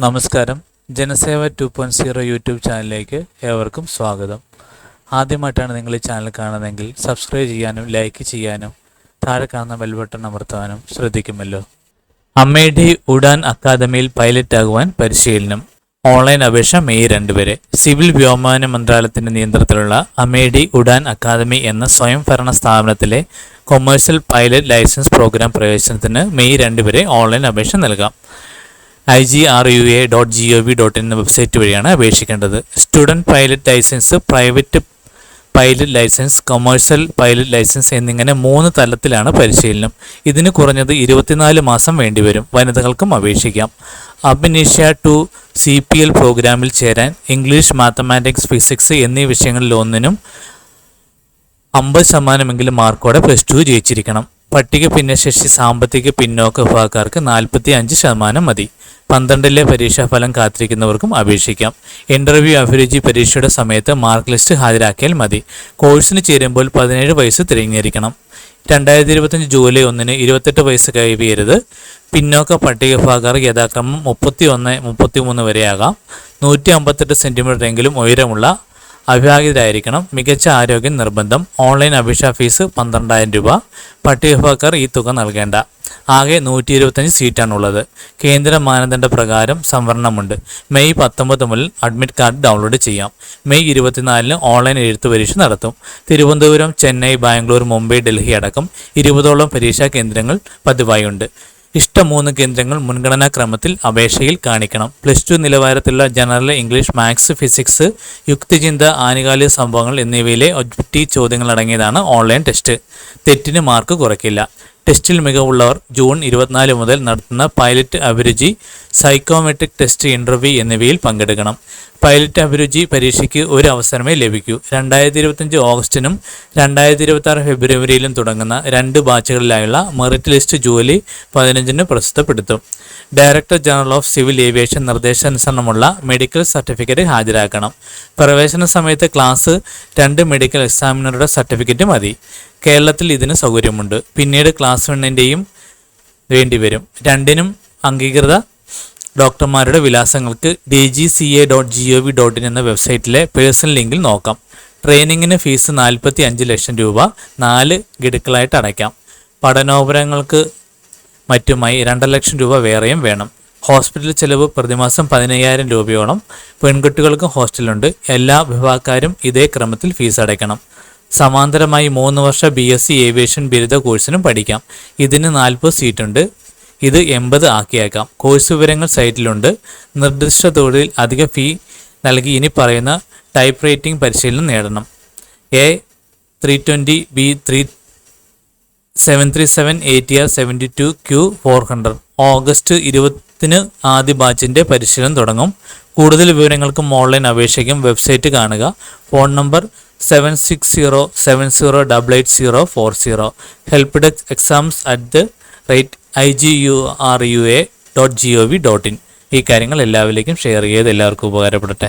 നമസ്കാരം. Janaseva two point zero YouTube ചാനലിലേക്ക് ഏവർക്കും സ്വാഗതം. ആദ്യമായിട്ടാണ് നിങ്ങൾ ഈ ചാനൽ കാണുന്നതെങ്കിൽ സബ്സ്ക്രൈബ് ചെയ്യാനും ലൈക്ക് ചെയ്യാനും താഴെ കാണുന്ന ബെൽ ബട്ടൺ അമർത്താനും ശ്രദ്ധിക്കുമല്ലോ. അമ്മേഡി ഉഡാൻ അക്കാദമിയിൽ പൈലറ്റ് ആകുവാൻ പരിശീലനം. ഓൺലൈൻ അപേക്ഷ മെയ് രണ്ട് വരെ. സിവിൽ വ്യോമയാന മന്ത്രാലയത്തിന്റെ നിയന്ത്രണത്തിലുള്ള അമേഡി ഉഡാൻ അക്കാദമി എന്ന സ്വയംഭരണ സ്ഥാപനത്തിലെ കൊമേഴ്സ്യൽ പൈലറ്റ് ലൈസൻസ് പ്രോഗ്രാം പ്രവേശനത്തിന് മെയ് രണ്ട് വരെ ഓൺലൈൻ അപേക്ഷ നൽകാം. I G R U A dot G O V dot in എന്ന വെബ്സൈറ്റ് വഴിയാണ് അപേക്ഷിക്കേണ്ടത്. Student pilot licence private pilot licence commercial pilot licence എന്നിങ്ങനെ മൂന്ന് തലത്തിലാണ് പരിശീലനം. ഇതിന് കുറഞ്ഞത് ഇരുപത്തിനാല് മാസം വേണ്ടിവരും. വനിതകൾക്കും അപേക്ഷിക്കാം. അഭിനിഷ്യ ടു സി പി എൽ പ്രോഗ്രാമിൽ ചേരാൻ ഇംഗ്ലീഷ് മാത്തമാറ്റിക്സ് ഫിസിക്സ് എന്നീ വിഷയങ്ങളിൽ ഒന്നിനും അമ്പത് ശതമാനമെങ്കിലും മാർക്കോടെ പ്ലസ് ടു ജയിച്ചിരിക്കണം. പട്ടിക ഭിന്നശേഷി സാമ്പത്തിക പിന്നോക്ക വിഭാഗക്കാർക്ക് നാൽപ്പത്തി അഞ്ച് ശതമാനം മതി. പന്ത്രണ്ടിലെ പരീക്ഷാഫലം കാത്തിരിക്കുന്നവർക്കും അപേക്ഷിക്കാം. ഇന്റർവ്യൂ അഭിരുചി പരീക്ഷയുടെ സമയത്ത് മാർക്ക് ലിസ്റ്റ് ഹാജരാക്കിയാൽ മതി. കോഴ്സിന് ചേരുമ്പോൾ പതിനേഴ് വയസ്സ് തിരഞ്ഞിരിക്കണം. രണ്ടായിരത്തി ഇരുപത്തഞ്ച് ജൂലൈ ഒന്നിന് ഇരുപത്തെട്ട് വയസ്സ് കൈവിയരുത് പിന്നോക്ക പട്ടിക വിഭാഗക്കാർ യഥാക്രമം മുപ്പത്തി ഒന്ന് മുപ്പത്തി മൂന്ന് വരെയാകാം. നൂറ്റി അമ്പത്തെട്ട് സെന്റിമീറ്റർ എങ്കിലും ഉയരമുള്ള അവിവാഹിതരായിരിക്കണം മികച്ച ആരോഗ്യം നിർബന്ധം. ഓൺലൈൻ അപേക്ഷാ ഫീസ് പന്ത്രണ്ടായിരം രൂപ. പട്ടികവിഭാഗക്കാർ ഈ തുക നൽകേണ്ട. ആകെ നൂറ്റി ഇരുപത്തഞ്ച് സീറ്റാണുള്ളത്. കേന്ദ്ര മാനദണ്ഡ പ്രകാരം സംവരണമുണ്ട്. മെയ് പത്തൊമ്പത് മുതൽ അഡ്മിറ്റ് കാർഡ് ഡൗൺലോഡ് ചെയ്യാം. മെയ് ഇരുപത്തിനാലിന് ഓൺലൈൻ എഴുത്തു പരീക്ഷ നടത്തും. തിരുവനന്തപുരം ചെന്നൈ ബാംഗ്ലൂർ മുംബൈ ഡൽഹി അടക്കം ഇരുപതോളം പരീക്ഷാ കേന്ദ്രങ്ങൾ പതിവായുണ്ട്. ഇഷ്ട മൂന്ന് കേന്ദ്രങ്ങൾ മുൻഗണനാ ക്രമത്തിൽ അപേക്ഷയിൽ കാണിക്കണം. പ്ലസ് ടു നിലവാരത്തിലുള്ള ജനറൽ ഇംഗ്ലീഷ് മാത്സ് ഫിസിക്സ് യുക്തിചിന്ത ആനുകാലിക സംഭവങ്ങൾ എന്നിവയിലെ ഒബ്ജക്റ്റീവ് ചോദ്യങ്ങൾ അടങ്ങിയതാണ് ഓൺലൈൻ ടെസ്റ്റ്. തെറ്റിന് മാർക്ക് കുറയ്ക്കില്ല. ടെസ്റ്റിൽ മികവുള്ളവർ ജൂൺ ഇരുപത്തിനാല് മുതൽ നടത്തുന്ന പൈലറ്റ് അഭിരുചി സൈക്കോമെട്രിക് ടെസ്റ്റ് ഇന്റർവ്യൂ എന്നിവയിൽ പങ്കെടുക്കണം. പൈലറ്റ് അഭിരുചി പരീക്ഷയ്ക്ക് ഒരു അവസരമേ ലഭിക്കൂ. രണ്ടായിരത്തി ഇരുപത്തഞ്ച് ഓഗസ്റ്റിനും രണ്ടായിരത്തി ഇരുപത്തി ആറ് ഫെബ്രുവരിയിലും തുടങ്ങുന്ന രണ്ട് ബാച്ചുകളിലായുള്ള മെറിറ്റ് ലിസ്റ്റ് ജൂലൈ പതിനഞ്ചിന് പ്രസിദ്ധപ്പെടുത്തും. Director general of civil aviation നിർദ്ദേശാനുസരണമുള്ള medical certificate ഹാജരാക്കണം. പ്രവേശന സമയത്ത് ക്ലാസ് രണ്ട് മെഡിക്കൽ എക്സാമിനറുടെ സർട്ടിഫിക്കറ്റ് മതി. കേരളത്തിൽ ഇതിന് സൗകര്യമുണ്ട്. പിന്നീട് ക്ലാസ് വണ്ണിന്റെയും വേണ്ടിവരും. രണ്ടിനും അംഗീകൃത ഡോക്ടർമാരുടെ വിലാസങ്ങൾക്ക് D G C A dot G O V dot in എന്ന വെബ്സൈറ്റിലെ പേഴ്സണൽ ലിങ്കിൽ നോക്കാം. ട്രെയിനിങ്ങിന് ഫീസ് നാൽപ്പത്തി അഞ്ച് ലക്ഷം രൂപ നാല് ഗഡുക്കളായിട്ട് അടയ്ക്കാം. പഠനോപരങ്ങൾക്ക് മറ്റുമായി രണ്ടര ലക്ഷം രൂപ വേറെയും വേണം. ഹോസ്പിറ്റൽ ചെലവ് പ്രതിമാസം പതിനയ്യായിരം രൂപയോളം. പെൺകുട്ടികൾക്കും ഹോസ്റ്റലുണ്ട്. എല്ലാ വിഭാഗക്കാരും ഇതേ ക്രമത്തിൽ ഫീസ് അടയ്ക്കണം. സമാന്തരമായി മൂന്ന് വർഷ ബി എസ് സി ഏവിയേഷൻ ബിരുദ കോഴ്സിനും പഠിക്കാം. ഇതിന് നാൽപ്പത് സീറ്റുണ്ട്. ഇത് എൺപത് ആക്കിയേക്കാം. കോഴ്സ് വിവരങ്ങൾ സൈറ്റിലുണ്ട് നിർദ്ദിഷ്ട തൊഴിൽ അധിക ഫീ നൽകി ഇനി പറയുന്ന ടൈപ്പ് റൈറ്റിംഗ് പരിശീലനം നേടണം. A three twenty B three seven three seven A T R seventy two Q four hundred August ഇരുപത്തിന് ആദ്യ ബാച്ചിന്റെ പരിശീലനം തുടങ്ങും. കൂടുതൽ വിവരങ്ങൾക്കും ഓൺലൈൻ അപേക്ഷയ്ക്കും വെബ്സൈറ്റ് കാണുക. Phone number seven six zero seven zero double eight zero four zero help desk exams at the rate I G U R U A dot G O V dot in ഈ കാര്യങ്ങൾ എല്ലാവരിലേക്കും share ചെയ്ത് എല്ലാവർക്കും ഉപകാരപ്പെടട്ടെ.